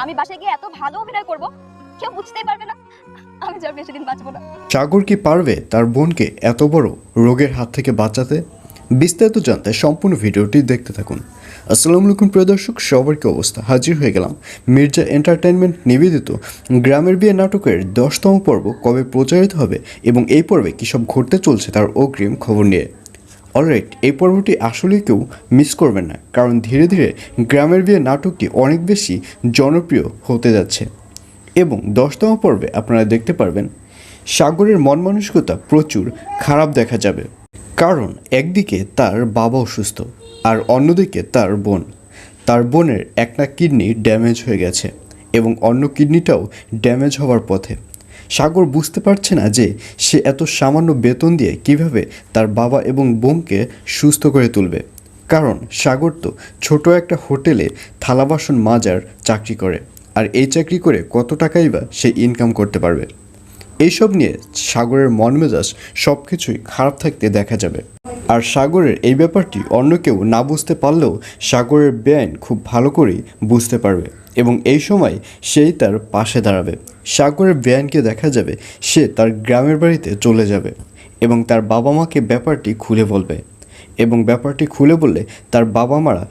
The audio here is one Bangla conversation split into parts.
আমি বাসায় গিয়ে এত ভালো অভিনয় করব, কেউ বুঝতেই পারবে না। আমি যার বেশি দিন বাঁচবো না। সাগর কি পারবে তার বোনকে এত বড় রোগের হাত থেকে বাঁচাতে? বিস্তারিত জানতে সম্পূর্ণ ভিডিওটি দেখতে থাকুন। আসসালামু আলাইকুম, প্রিয় দর্শক, সবার কি অবস্থা? হাজির হয়ে গেলাম মির্জা এন্টারটেনমেন্ট নিবেদিত। গ্রামের বিয়ে নাটকের দশতম পর্ব কবে প্রচারিত হবে এবং এই পর্বে কী সব ঘটতে চলছে তার অগ্রিম খবর নিয়ে। অলরাইট এই পর্বটি আসলে কেউ মিস করবেন না, কারণ ধীরে ধীরে গ্রামের বিয়ে নাটকটি অনেক বেশি জনপ্রিয় হতে যাচ্ছে। এবং দশতম পর্বে আপনারা দেখতে পারবেন, সাগরের মন মানসিকতা প্রচুর খারাপ দেখা যাবে। কারণ একদিকে তার বাবা অসুস্থ, আর অন্যদিকে তার বোন। তার বোনের একটা কিডনি ড্যামেজ হয়ে গেছে, এবং অন্য কিডনিটাও ড্যামেজ হওয়ার পথে। সাগর বুঝতে পারছে না যে সে এত সামান্য বেতন দিয়ে কীভাবে তার বাবা এবং বোনকে সুস্থ করে তুলবে। কারণ সাগর তো ছোট একটা হোটেলে থালাবাসন মাজার চাকরি করে, আর এই চাকরি করে কত টাকাই বা সে ইনকাম করতে পারবে। এইসব নিয়ে সাগরের মন মেজাজ সব কিছুই খারাপ থাকতে দেখা যাবে। আর সাগরের এই ব্যাপারটি অন্য কেউ না বুঝতে পারলেও সাগরের বেআইন খুব ভালো করেই বুঝতে পারবে এবং এই সময় সেই তার পাশে দাঁড়াবে। সাগরের বেআইনকে দেখা যাবে, সে তার গ্রামের বাড়িতে চলে যাবে এবং তার বাবা মাকে ব্যাপারটি খুলে বলবে এবং ব্যাপারটি খুলে বললে তার বাবা মারা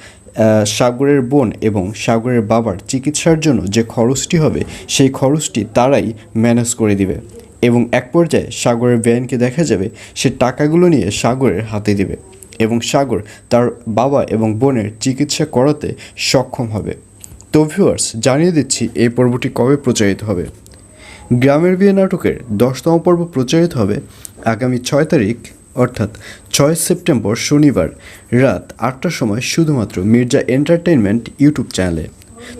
সাগরের বোন এবং সাগরের বাবার চিকিৎসার জন্য যে খরচটি হবে, সেই খরচটি তারাই ম্যানেজ করে দিবে এবং এক পর্যায়ে সাগরের ব্যানকে দেখা যাবে, সে টাকাগুলো নিয়ে সাগরের হাতে দিবে এবং সাগর তার বাবা এবং বোনের চিকিৎসা করাতে সক্ষম হবে। তো ভিউয়ার্স জানিয়ে দিচ্ছি এই পর্বটি কবে প্রচারিত হবে। গ্রামের বিয়ে নাটকের দশতম পর্ব প্রচারিত হবে আগামী ছয় তারিখ, অর্থাৎ ছয় সেপ্টেম্বর শনিবার রাত আটটার সময় শুধুমাত্র মির্জা এন্টারটেইনমেন্ট ইউটিউব চ্যানেলে।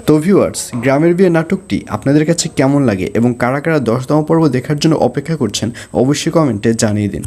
তো ভিউয়ার্স গ্রামের বিয়ে নাটকটি আপনাদের কাছে কেমন লাগে এবং কারা কারা দশতম পর্ব দেখার জন্য অপেক্ষা করছেন, অবশ্যই কমেন্টে জানিয়ে দিন।